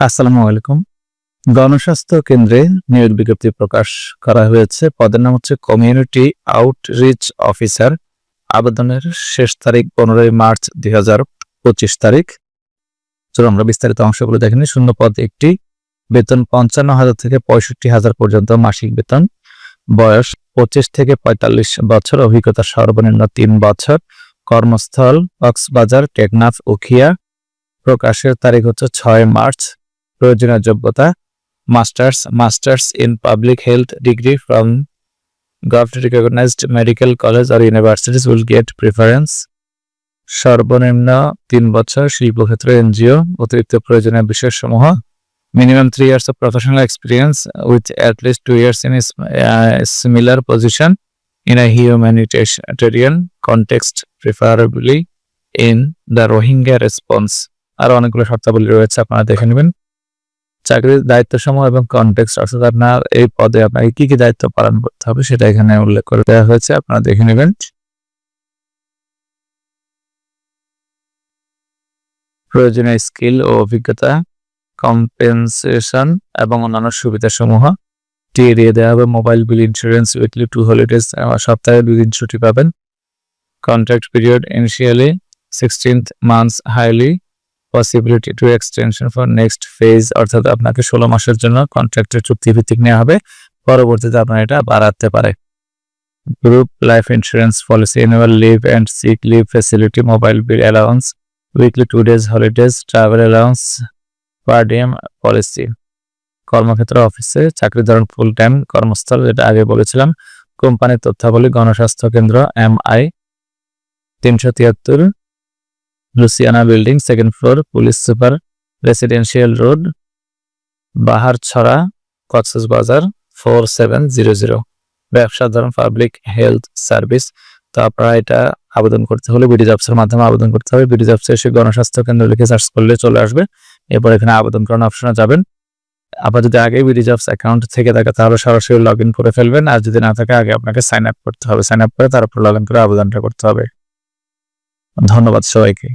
আসসালামু আলাইকুম। গণস্বাস্থ্য কেন্দ্রে নিয়োগ বিজ্ঞপ্তি প্রকাশ করা হয়েছে। পদের নাম হচ্ছে কমিউনিটি আউটরিচ অফিসার আবেদনের শেষ তারিখ পনেরোই মার্চ দুই হাজার পঁচিশ তারিখ। চলো আমরা বিস্তারিত অংশগুলো দেখে নিই। শূন্য পদ একটি। বেতন পঞ্চান্ন হাজার থেকে পঁয়ষট্টি হাজার পর্যন্ত মাসিক বেতন। বয়স পঁচিশ থেকে পঁয়তাল্লিশ বছর। অভিজ্ঞতা সর্বনিম্ন তিন বছর। কর্মস্থল, কক্সবাজার, টেকনাফ, উখিয়া। প্রকাশের তারিখ হচ্ছে ছয় মার্চ প্রয়োজনীয় যোগ্যতা masters masters in public health degree from government recognized medical college R universities will get preference সর্বনিম্ন তিন বছর শিল্পক্ষেত্র এনজিও অতিরিক্ত প্রয়োজনীয় বিষয়সমূহ। Minimum three years of professional experience with at least two years in similar position in a humanitarian context, preferably in the Rohingya response. আর অনেকগুলো শর্তাবলী রয়েছে আপনারা দেখে নেবেন। চাকরির দায়িত্ব সমূহ এবং কনটেক্সট অর্থাৎ আপনার এই পদে আপনাকে কি কি দায়িত্ব পালন করতে হবে সেটা এখানে উল্লেখ করে দেওয়া হয়েছে। আপনারা দেখে নেবেন। প্রয়োজনীয় স্কিল ও অভিজ্ঞতা কম্পেনসেশন এবং অন্যান্য সুবিধা সমূহ টি দিয়ে দেওয়া হবে mobile bill insurance weekly two holidays সপ্তাহে দুই দিন ছুটি পাবেন। Contract period initially sixteenth months highly possibility to extension for next phase অর্থাৎ আপনাকে ষোলো মাসের জন্য কন্ট্রাক্টের চুক্তিভিত্তিক নেওয়া হবে। পরবর্তীতে আপনার এটা বাড়াতে পারে। Group life insurance policy annual leave and sick leave facility mobile bill allowance weekly two days holidays travel allowance per DM policy কর্মক্ষেত্র, অফিসে চাকরি ধরন ফুল টাইম কর্মস্থল, যেটা আগে বলেছিলাম। কোম্পানির তথ্যাবলী, গণস্বাস্থ্য কেন্দ্র এম আই তিনশো তিয়াত্তর। Luciana building second floor police super residential road Bahar Chhara Cox's Bazar four seven zero zero ব্যবসা ধরন পাবলিক হেলথ সার্ভিস তো আপনারা এটা আবেদন করতে হলে বিডি জবসের মাধ্যমে আবেদন করতে হবে। বিডি জবসে এসে গণস্বাস্থ্য কেন্দ্র লিখে সার্চ করলে চলে আসবে। এরপর এখানে আবেদন করার অপশনে যাবেন। আবার যদি আগে বিডি জবস অ্যাকাউন্ট থেকে থাকে, তাহলে সরাসরি লগ ইন করে ফেলবেন। আর যদি না থাকে, আগে আপনাকে সাইন আপ করতে হবে। সাইন আপ করে তারপর লগ ইন করে আবেদনটা করতে হবে। ধন্যবাদ সবাইকে।